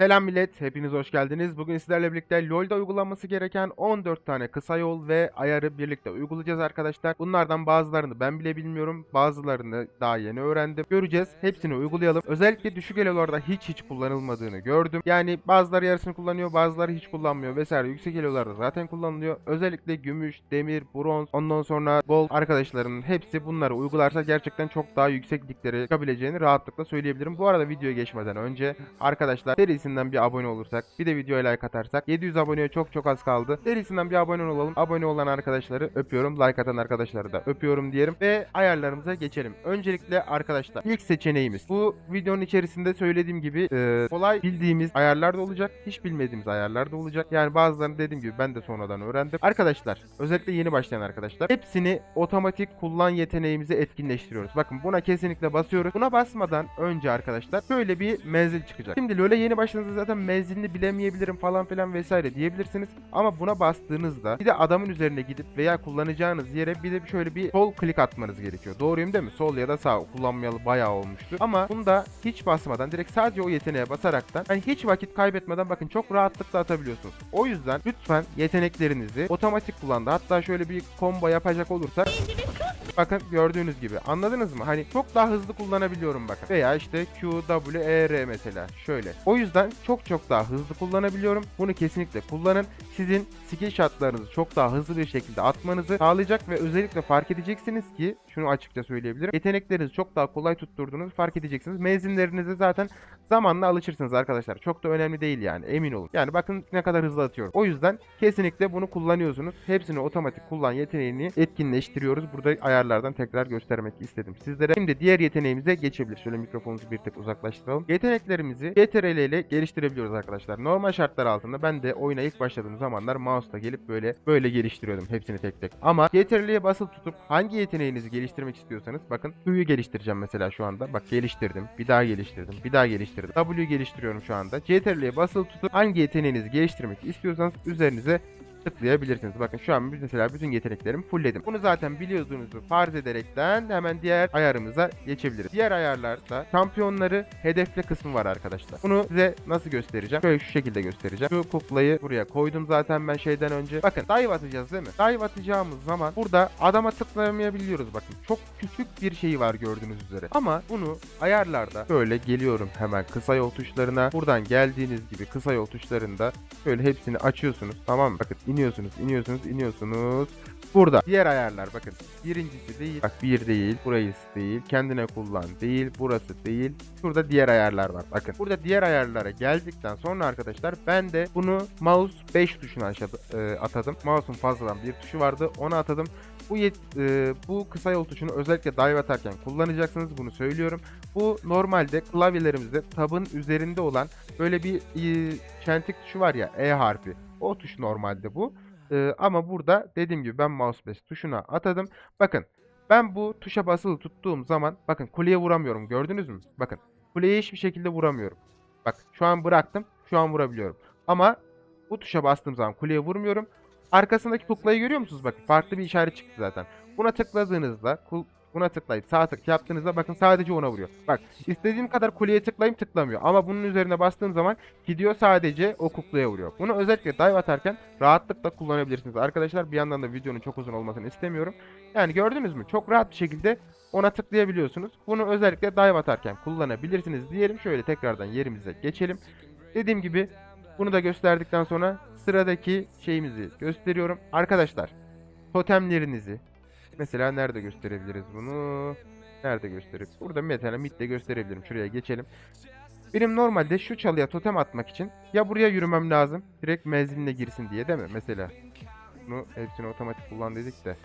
Selam millet, hepiniz hoş geldiniz. Bugün sizlerle birlikte LoL'da uygulanması gereken 14 tane kısa yol ve ayarı birlikte uygulayacağız arkadaşlar. Bunlardan bazılarını ben bile bilmiyorum, bazılarını daha yeni öğrendim. Göreceğiz, hepsini uygulayalım. Özellikle düşük elolarda hiç hiç kullanılmadığını gördüm. Yani bazıları yarısını kullanıyor, bazıları hiç kullanmıyor vesaire. Yüksek elolarda zaten kullanılıyor. Özellikle gümüş, demir, bronz, ondan sonra gold arkadaşlarının hepsi bunları uygularsa gerçekten çok daha yüksek liglere çıkabileceğini rahatlıkla söyleyebilirim. Bu arada videoya geçmeden önce arkadaşlar serisinden bir abone olursak bir de videoya like atarsak 700 aboneye çok çok az kaldı. Serisinden bir abone olalım. Abone olan arkadaşları öpüyorum. Like atan arkadaşları da öpüyorum diyelim ve ayarlarımıza geçelim. Öncelikle arkadaşlar ilk seçeneğimiz. Bu videonun içerisinde söylediğim gibi e, kolay bildiğimiz ayarlar da olacak. Hiç bilmediğimiz ayarlar da olacak. Yani bazılarını dediğim gibi ben de sonradan öğrendim. Arkadaşlar özellikle yeni başlayan arkadaşlar hepsini otomatik kullan yeteneğimizi etkinleştiriyoruz. Bakın buna kesinlikle basıyoruz. Buna basmadan önce arkadaşlar böyle bir menzil çıkacak. Şimdi LoL'e yeni başladığınızda zaten menzilini bilemeyebilirim falan filan vesaire diyebilirsiniz. Ama buna bastığınızda bir de adamın üzerine gidip veya kullanacağınız yere bir de şöyle bir sol klik atmanız gerekiyor. Doğruyum değil mi? Sol ya da sağ kullanmayalı bayağı olmuştu. Ama bunda hiç basmadan direkt sadece o yeteneğe basaraktan hani hiç vakit kaybetmeden bakın çok rahatlıkla atabiliyorsunuz. O yüzden lütfen yeteneklerinizi otomatik kullandı. Hatta şöyle bir combo yapacak olursak Bakın gördüğünüz gibi anladınız mı? Hani çok daha hızlı kullanabiliyorum bakın. Veya işte Q, W, E, R mesela şöyle. O yüzden çok çok daha hızlı kullanabiliyorum. Bunu kesinlikle kullanın. Sizin skill shotlarınızı çok daha hızlı bir şekilde atmanızı sağlayacak ve özellikle fark edeceksiniz ki şunu açıkça söyleyebilirim. Yeteneklerinizi çok daha kolay tutturduğunuzu fark edeceksiniz. Menzillerinize zaten zamanla alışırsınız arkadaşlar. Çok da önemli değil yani emin olun. Yani bakın ne kadar hızlı atıyorum. O yüzden kesinlikle bunu kullanıyorsunuz. Hepsini otomatik kullan yeteneğini etkinleştiriyoruz. Burada ayarlardan tekrar göstermek istedim sizlere. Şimdi diğer yeteneğimize geçebiliriz. Şöyle mikrofonumuzu bir tık uzaklaştıralım. Yeteneklerimizi CTRL ile geliştirebiliyoruz arkadaşlar. Normal şartlar altında ben de oyuna ilk başladığım zamanlar mouse'la gelip böyle böyle geliştiriyordum hepsini tek tek. Ama CTRL'ye basılı tutup hangi yeteneğinizi geliştirmek istiyorsanız bakın Q'yu geliştireceğim mesela şu anda. Bak geliştirdim. Bir daha geliştirdim. Bir daha geliştirdim. W'yu geliştiriyorum şu anda. CTRL'ye basılı tutup hangi yeteneğinizi geliştirmek istiyorsanız üzerinize tıklayabilirsiniz. Bakın şu an mesela bütün yeteneklerimi fullledim. Bunu zaten biliyorduğunuzu farz ederekten hemen diğer ayarımıza geçebiliriz. Diğer ayarlarda şampiyonları hedefle kısmı var arkadaşlar. Bunu size nasıl göstereceğim? Şöyle şu şekilde göstereceğim. Şu kuklayı buraya koydum zaten ben şeyden önce. Bakın dive atacağız değil mi? Dive atacağımız zaman burada adama tıklayamayabiliyoruz bakın. Çok küçük bir şey var gördüğünüz üzere. Ama bunu ayarlarda böyle geliyorum hemen kısa yol tuşlarına. Buradan geldiğiniz gibi kısa yol tuşlarında böyle hepsini açıyorsunuz. Tamam mı? Bakın iniyorsunuz, iniyorsunuz, iniyorsunuz. Burada diğer ayarlar bakın. Birincisi değil. Bak bir değil. Burayı değil. Kendine kullan değil. Burası değil. Şurada diğer ayarlar var. Bakın. Burada diğer ayarlara geldikten sonra arkadaşlar ben de bunu mouse 5 tuşuna e, atadım. Mouse'un fazladan bir tuşu vardı. Onu atadım. Bu yet, e, bu kısa yol tuşunu özellikle dive atarken kullanacaksınız. Bunu söylüyorum. Bu normalde klavyelerimizde tabın üzerinde olan böyle bir e, çentik tuşu var ya E harfi. O tuş normalde bu. Ee, ama burada dediğim gibi ben mouse 5 tuşuna atadım. Bakın ben bu tuşa basılı tuttuğum zaman bakın kuleye vuramıyorum gördünüz mü? Bakın kuleye hiçbir şekilde vuramıyorum. Bak şu an bıraktım şu an vurabiliyorum. Ama bu tuşa bastığım zaman kuleye vurmuyorum. Arkasındaki kuklayı görüyor musunuz? Bakın farklı bir işaret çıktı zaten. Buna tıkladığınızda Buna tıklayıp sağ tık yaptığınızda bakın sadece ona vuruyor. Bak istediğim kadar kuleye tıklayayım tıklamıyor. Ama bunun üzerine bastığım zaman gidiyor sadece o kuklaya vuruyor. Bunu özellikle dive atarken rahatlıkla kullanabilirsiniz. Arkadaşlar bir yandan da videonun çok uzun olmasını istemiyorum. Yani gördünüz mü? Çok rahat bir şekilde ona tıklayabiliyorsunuz. Bunu özellikle dive atarken kullanabilirsiniz diyelim. Şöyle tekrardan yerimize geçelim. Dediğim gibi bunu da gösterdikten sonra sıradaki şeyimizi gösteriyorum. Arkadaşlar totemlerinizi Mesela nerede gösterebiliriz bunu? Nerede gösterebiliriz? Burada mesela midde gösterebilirim. Şuraya geçelim. Benim normalde şu çalıya totem atmak için ya buraya yürümem lazım. Direkt menziline girsin diye değil mi? Mesela. Bunu hepsini otomatik kullan dedik de.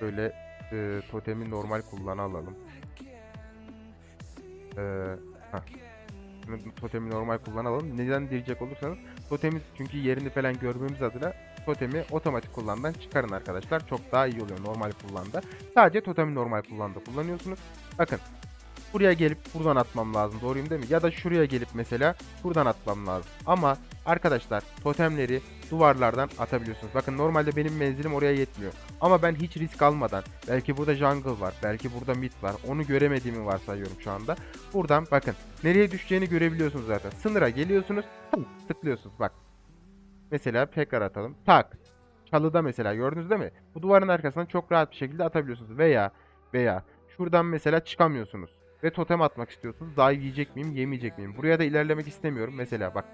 Böyle e, totemi normal kullan alalım. E. Totemi normal kullanalım. Neden diyecek olursanız totemi çünkü yerini falan görmemiz adına totemi otomatik kullandan çıkarın arkadaşlar. Çok daha iyi oluyor normal kullanda. Sadece totemi normal kullanda kullanıyorsunuz. Bakın buraya gelip buradan atmam lazım. Doğruyum değil mi? Ya da şuraya gelip mesela buradan atmam lazım. Ama arkadaşlar totemleri duvarlardan atabiliyorsunuz. Bakın normalde benim menzilim oraya yetmiyor. Ama ben hiç risk almadan belki burada jungle var, belki burada mid var. Onu göremediğimi varsayıyorum şu anda. Buradan bakın nereye düşeceğini görebiliyorsunuz zaten. Sınıra geliyorsunuz, tıklıyorsunuz bak. Mesela tekrar atalım. Tak. Çalıda mesela gördünüz değil mi? Bu duvarın arkasından çok rahat bir şekilde atabiliyorsunuz. Veya veya şuradan mesela çıkamıyorsunuz. Ve totem atmak istiyorsunuz. Daha yiyecek miyim, yemeyecek miyim? Buraya da ilerlemek istemiyorum. Mesela bak.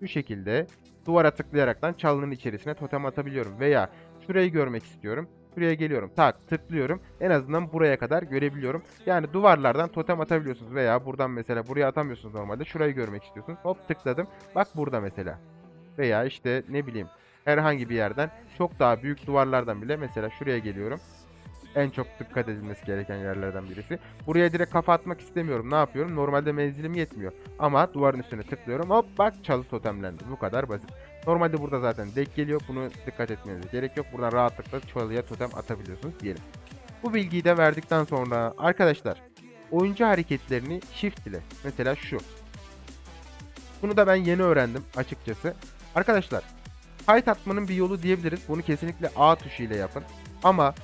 Bu şekilde duvara tıklayaraktan çalının içerisine totem atabiliyorum. Veya şurayı görmek istiyorum. Şuraya geliyorum. Tak tıklıyorum. En azından buraya kadar görebiliyorum. Yani duvarlardan totem atabiliyorsunuz. Veya buradan mesela buraya atamıyorsunuz normalde. Şurayı görmek istiyorsunuz. Hop tıkladım. Bak burada mesela. Veya işte ne bileyim herhangi bir yerden çok daha büyük duvarlardan bile mesela şuraya geliyorum. En çok dikkat edilmesi gereken yerlerden birisi. Buraya direkt kafa atmak istemiyorum. Ne yapıyorum? Normalde menzilim yetmiyor. Ama duvarın üstüne tıklıyorum. Hop bak çalı totemlendi. Bu kadar basit. Normalde burada zaten denk geliyor. Bunu dikkat etmenize gerek yok. Buradan rahatlıkla çalıya totem atabiliyorsunuz diyelim. Bu bilgiyi de verdikten sonra arkadaşlar oyuncu hareketlerini shift ile mesela şu. Bunu da ben yeni öğrendim açıkçası. Arkadaşlar kayıt atmanın bir yolu diyebiliriz. Bunu kesinlikle A tuşu ile yapın. Ama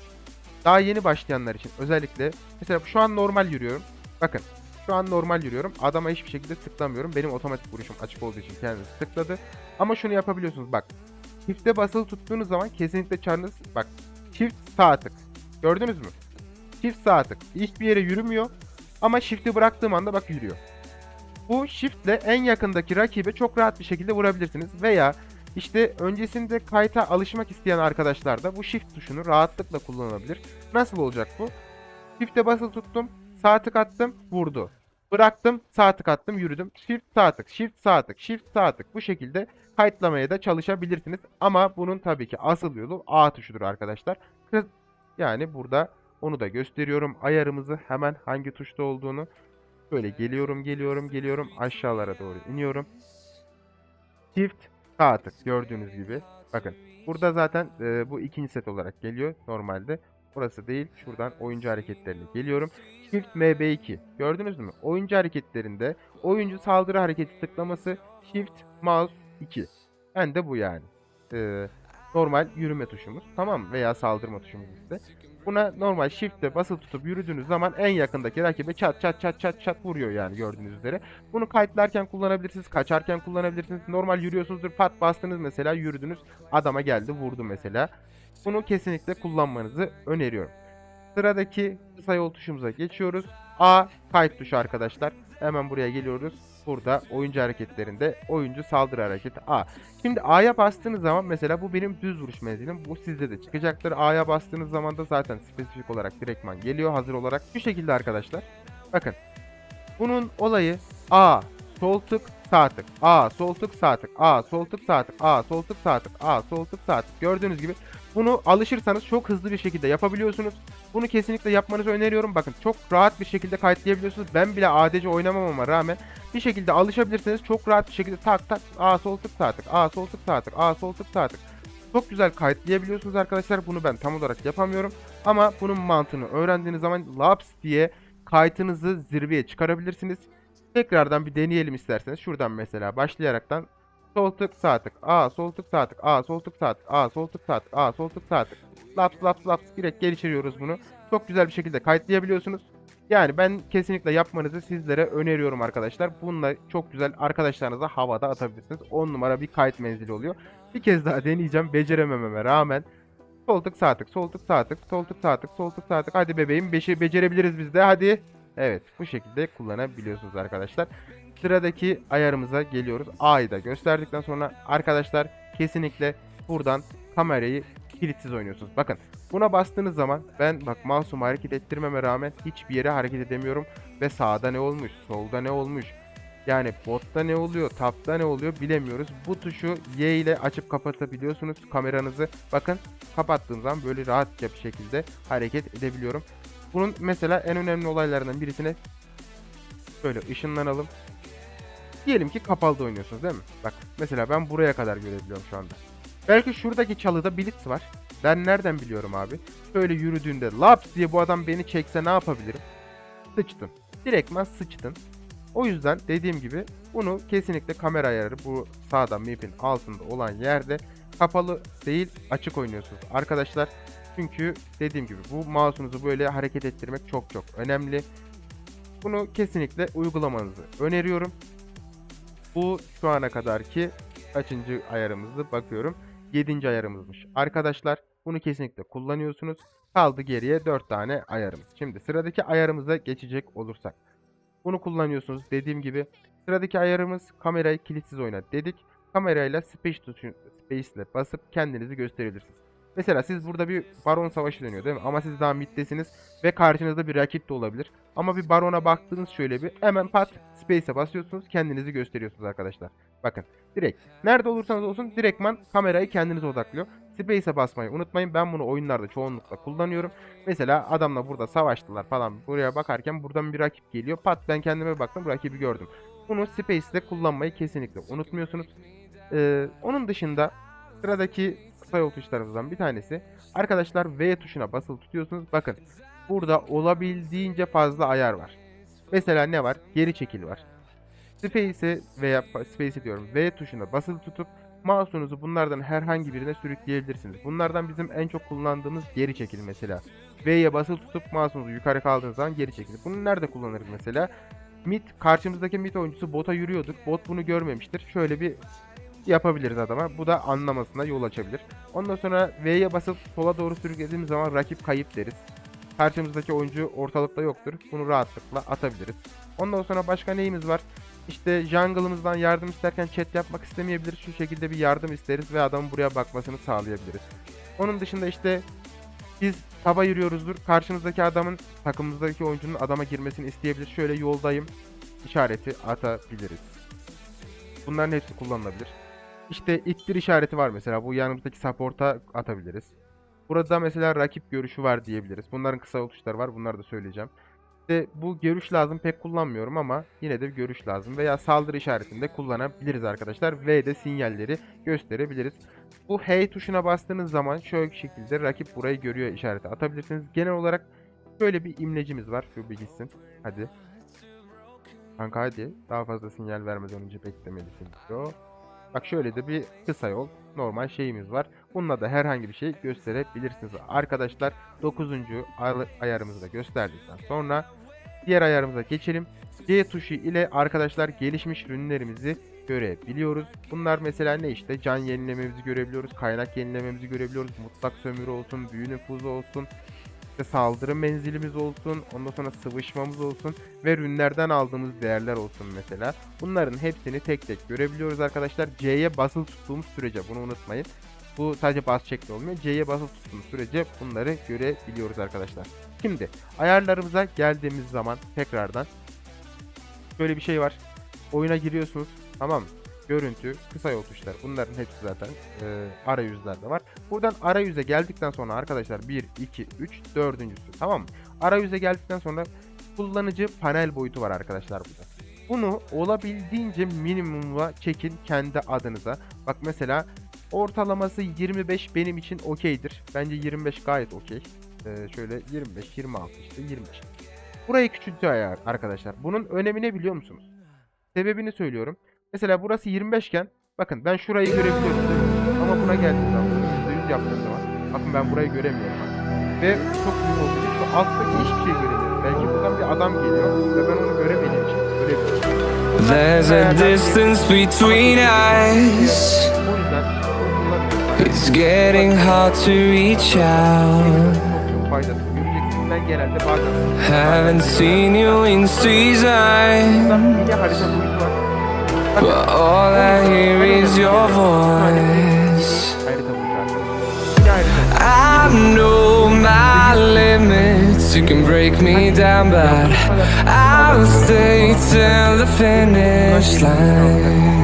daha yeni başlayanlar için özellikle mesela şu an normal yürüyorum. Bakın şu an normal yürüyorum. Adama hiçbir şekilde tıklamıyorum. Benim otomatik vuruşum açık olduğu için kendisi tıkladı. Ama şunu yapabiliyorsunuz bak. Shift'e basılı tuttuğunuz zaman kesinlikle çarınız bak. Shift sağ tık. Gördünüz mü? Shift sağ tık. Hiçbir yere yürümüyor. Ama shift'i bıraktığım anda bak yürüyor. Bu shiftle en yakındaki rakibe çok rahat bir şekilde vurabilirsiniz. Veya işte öncesinde kayıta alışmak isteyen arkadaşlar da bu shift tuşunu rahatlıkla kullanabilir. Nasıl olacak bu? Shift'e basılı tuttum, sağ tık attım, vurdu. Bıraktım, sağ tık attım, yürüdüm. Shift sağ tık, shift sağ tık, shift sağ tık. Bu şekilde kayıtlamaya da çalışabilirsiniz. Ama bunun tabii ki asıl yolu A tuşudur arkadaşlar. Yani burada onu da gösteriyorum. Ayarımızı hemen hangi tuşta olduğunu. Böyle geliyorum, geliyorum, geliyorum. Aşağılara doğru iniyorum. Shift sağ tık gördüğünüz gibi. Bakın burada zaten e, bu ikinci set olarak geliyor normalde. Burası değil. Şuradan oyuncu hareketlerine geliyorum. Shift MB2. Gördünüz mü? Oyuncu hareketlerinde oyuncu saldırı hareketi tıklaması Shift Mouse 2. Ben de bu yani. Ee, normal yürüme tuşumuz. Tamam? Veya saldırma tuşumuz işte. Buna normal shift'te basılı tutup yürüdüğünüz zaman en yakındaki rakibe çat çat çat çat çat vuruyor yani gördüğünüz üzere. Bunu kayıtlarken kullanabilirsiniz, kaçarken kullanabilirsiniz. Normal yürüyorsunuzdur, pat bastınız mesela yürüdünüz, adama geldi vurdu mesela. Bunu kesinlikle kullanmanızı öneriyorum. Sıradaki kısa yol tuşumuza geçiyoruz. A kayıt tuşu arkadaşlar. Hemen buraya geliyoruz. Burada oyuncu hareketlerinde oyuncu saldırı hareketi A. Şimdi A'ya bastığınız zaman mesela bu benim düz vuruş menzilim. Bu sizde de çıkacaktır. A'ya bastığınız zaman da zaten spesifik olarak direktman geliyor hazır olarak. Bu şekilde arkadaşlar. Bakın. Bunun olayı A sol tık sağ tık. A sol tık sağ tık. A sol tık sağ tık. A sol tık sağ tık. A sol tık sağ tık. Gördüğünüz gibi bunu alışırsanız çok hızlı bir şekilde yapabiliyorsunuz. Bunu kesinlikle yapmanızı öneriyorum. Bakın çok rahat bir şekilde kayıtlayabiliyorsunuz. Ben bile ADC oynamamama rağmen bir şekilde alışabilirsiniz. Çok rahat bir şekilde tak tak A sol tık sağ tık. A sol tık sağ tık. A sol tık sağ tık. Çok güzel kayıtlayabiliyorsunuz arkadaşlar. Bunu ben tam olarak yapamıyorum. Ama bunun mantığını öğrendiğiniz zaman laps diye kayıtınızı zirveye çıkarabilirsiniz. Tekrardan bir deneyelim isterseniz. Şuradan mesela başlayaraktan sol tık sağ tık. A sol tık sağ tık. A sol tık sağ tık. A sol tık sağ tık. A sol tık sağ tık. Laps laps laps direkt geliştiriyoruz bunu. Çok güzel bir şekilde kayıtlayabiliyorsunuz. Yani ben kesinlikle yapmanızı sizlere öneriyorum arkadaşlar. Bununla çok güzel arkadaşlarınıza havada atabilirsiniz. 10 numara bir kayıt menzili oluyor. Bir kez daha deneyeceğim beceremememe rağmen. Sol tık sağ tık, sol tık sağ tık, sol tık sağ tık, sol tık sağ tık. Hadi bebeğim 5'i becerebiliriz biz de hadi. Evet bu şekilde kullanabiliyorsunuz arkadaşlar. Sıradaki ayarımıza geliyoruz. A'yı da gösterdikten sonra arkadaşlar kesinlikle buradan kamerayı kilitsiz oynuyorsunuz. Bakın buna bastığınız zaman ben bak mouse'umu hareket ettirmeme rağmen hiçbir yere hareket edemiyorum. Ve sağda ne olmuş, solda ne olmuş. Yani botta ne oluyor, tapta ne oluyor bilemiyoruz. Bu tuşu Y ile açıp kapatabiliyorsunuz kameranızı. Bakın kapattığım zaman böyle rahatça bir şekilde hareket edebiliyorum. Bunun mesela en önemli olaylarından birisine böyle ışınlanalım. Diyelim ki kapalıda oynuyorsunuz değil mi? Bak mesela ben buraya kadar görebiliyorum şu anda. Belki şuradaki çalıda blitz var. Ben nereden biliyorum abi? Şöyle yürüdüğünde laps diye bu adam beni çekse ne yapabilirim? Sıçtım. direktman sıçtın. O yüzden dediğim gibi bunu kesinlikle kamera ayarı bu sağda map'in altında olan yerde kapalı değil açık oynuyorsunuz arkadaşlar. Çünkü dediğim gibi bu mouse'unuzu böyle hareket ettirmek çok çok önemli. Bunu kesinlikle uygulamanızı öneriyorum. Bu şu ana kadarki kaçıncı ayarımızdı bakıyorum. 7. ayarımızmış. Arkadaşlar bunu kesinlikle kullanıyorsunuz. Kaldı geriye 4 tane ayarımız. Şimdi sıradaki ayarımıza geçecek olursak. Bunu kullanıyorsunuz dediğim gibi. Sıradaki ayarımız kamerayı kilitsiz oyna dedik. Kamerayla space tuşu space ile basıp kendinizi gösterebilirsiniz. Mesela siz burada bir baron savaşı dönüyor değil mi? Ama siz daha middesiniz ve karşınızda bir rakip de olabilir. Ama bir barona baktınız şöyle bir hemen pat space'e basıyorsunuz kendinizi gösteriyorsunuz arkadaşlar. Bakın direkt nerede olursanız olsun direktman kamerayı kendinize odaklıyor. Space'e basmayı unutmayın. Ben bunu oyunlarda çoğunlukla kullanıyorum. Mesela adamla burada savaştılar falan. Buraya bakarken buradan bir rakip geliyor. Pat ben kendime baktım rakibi gördüm. Bunu Space'de kullanmayı kesinlikle unutmuyorsunuz. Ee, onun dışında sıradaki yol tuşlarımızdan bir tanesi. Arkadaşlar V tuşuna basılı tutuyorsunuz. Bakın burada olabildiğince fazla ayar var. Mesela ne var? Geri çekil var. Space'e veya Space'e diyorum V tuşuna basılı tutup mouse'unuzu bunlardan herhangi birine sürükleyebilirsiniz. Bunlardan bizim en çok kullandığımız geri çekil mesela. V'ye basılı tutup mouse'unuzu yukarı kaldığınız zaman geri çekil. Bunu nerede kullanırız mesela? Mid karşımızdaki mid oyuncusu bota yürüyordur. Bot bunu görmemiştir. Şöyle bir yapabiliriz adama. Bu da anlamasına yol açabilir. Ondan sonra V'ye basıp sola doğru sürüklediğimiz zaman rakip kayıp deriz. Karşımızdaki oyuncu ortalıkta yoktur. Bunu rahatlıkla atabiliriz. Ondan sonra başka neyimiz var? İşte jungle'ımızdan yardım isterken chat yapmak istemeyebiliriz. Şu şekilde bir yardım isteriz ve adamın buraya bakmasını sağlayabiliriz. Onun dışında işte biz taba yürüyoruzdur. Karşımızdaki adamın takımımızdaki oyuncunun adama girmesini isteyebilir. Şöyle yoldayım işareti atabiliriz. Bunların hepsi kullanılabilir. İşte ittir işareti var mesela. Bu yanımızdaki support'a atabiliriz. Burada mesela rakip görüşü var diyebiliriz. Bunların kısa yol tuşları var. Bunları da söyleyeceğim. İşte bu görüş lazım pek kullanmıyorum ama yine de bir görüş lazım. Veya saldırı işaretinde kullanabiliriz arkadaşlar. V'de sinyalleri gösterebiliriz. Bu Hey tuşuna bastığınız zaman şöyle şekilde rakip burayı görüyor işareti atabilirsiniz. Genel olarak şöyle bir imlecimiz var. Şu bir gitsin. Hadi. Kanka hadi. Daha fazla sinyal vermeden önce beklemelisin diyor. Bak şöyle de bir kısa yol normal şeyimiz var. Bununla da herhangi bir şey gösterebilirsiniz. Arkadaşlar 9. ay- ayarımızı da gösterdikten sonra diğer ayarımıza geçelim. C tuşu ile arkadaşlar gelişmiş ürünlerimizi görebiliyoruz. Bunlar mesela ne işte can yenilememizi görebiliyoruz, kaynak yenilememizi görebiliyoruz, mutlak sömürü olsun, büyü nüfuzu olsun, işte saldırı menzilimiz olsun, ondan sonra sıvışmamız olsun ve rünlerden aldığımız değerler olsun mesela. Bunların hepsini tek tek görebiliyoruz arkadaşlar. C'ye basılı tuttuğumuz sürece bunu unutmayın. Bu sadece bas çekli olmuyor. C'ye basılı tuttuğumuz sürece bunları görebiliyoruz arkadaşlar. Şimdi ayarlarımıza geldiğimiz zaman tekrardan şöyle bir şey var. Oyuna giriyorsunuz. Tamam mı? Görüntü, kısa yol tuşları. Bunların hepsi zaten e, arayüzlerde var. Buradan arayüze geldikten sonra arkadaşlar 1, 2, 3, dördüncüsü tamam mı? Arayüze geldikten sonra kullanıcı panel boyutu var arkadaşlar burada. Bunu olabildiğince minimuma çekin kendi adınıza. Bak mesela ortalaması 25 benim için okeydir. Bence 25 gayet okey. Ee, şöyle 25, 26 işte 25. Burayı küçültüyor arkadaşlar. Bunun önemi ne biliyor musunuz? Sebebini söylüyorum. Mesela burası 25 iken bakın ben şurayı görebiliyorum. Ama buna geldiğim zaman bunu %100 yaptığım zaman bakın ben burayı göremiyorum. Ve çok büyük olduğu için şu alttaki hiçbir şey göremiyorum. Belki buradan bir adam geliyor ve ben onu göremediğim için görebiliyorum. There's a distance between us. It's getting hard to reach out. Haven't seen you in Burada But all I hear is your voice. I know my limits. You can break me down, but I'll stay till the finish line.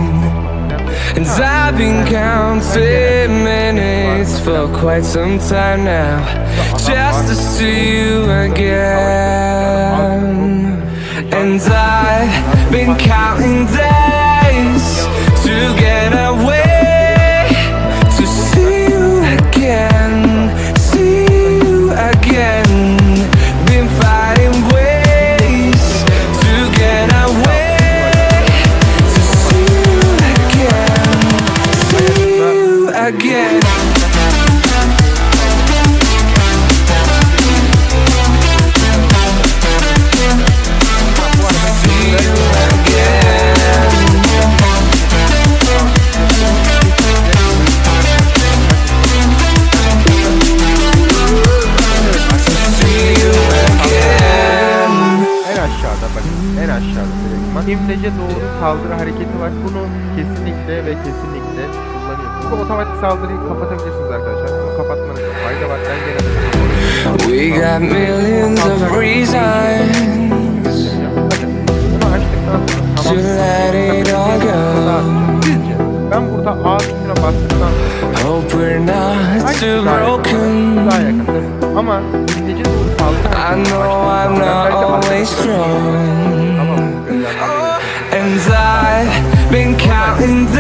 And I've been counting minutes for quite some time now, just to see you again. And I've been counting days to get away, saldırı hareketi var. Bunu kesinlikle ve kesinlikle kullanıyorsunuz. Bu otomatik saldırıyı kapatabilirsiniz arkadaşlar. Bunu kapatmanızda fayda var. Ben genelde We got millions of reasons to let it all go. Ben burada A tuşuna bastıktan sonra Hope we're not too daha yakın? broken. Daha yakındır. Ama birinci doğru saldırı I know I'm not always strong. I've been counting down.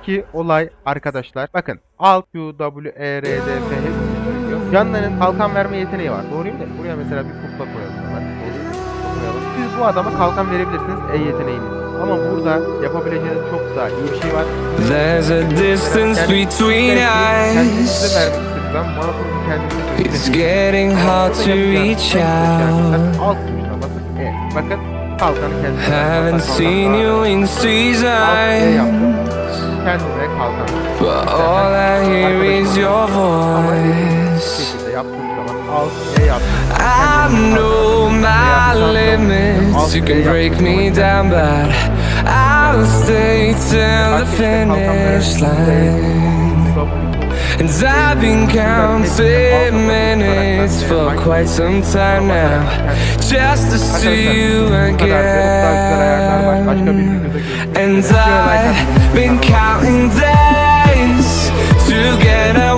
Buradaki olay arkadaşlar bakın Alt Q, W, E, R, D, F hepsini söylüyor. Kalkan verme yeteneği var. Doğruyum da buraya mesela bir kukla koyalım. Kukla koyalım. Siz bu adama kalkan verebilirsiniz E yeteneğini. Ama burada yapabileceğiniz çok daha iyi bir şey var. There's a distance between Kendinize us. vermek zaman bana bunu kendinize It's getting hard to reach out. Alt tuşuna basıp E. Bakın kalkanı kendinize. Haven't seen you in seasons, But all I hear is your voice. I know my limits. You can break me down, but I'll stay till the finish line. And I've been counting minutes for quite some time now, just to see you again. And I've been counting days to get away.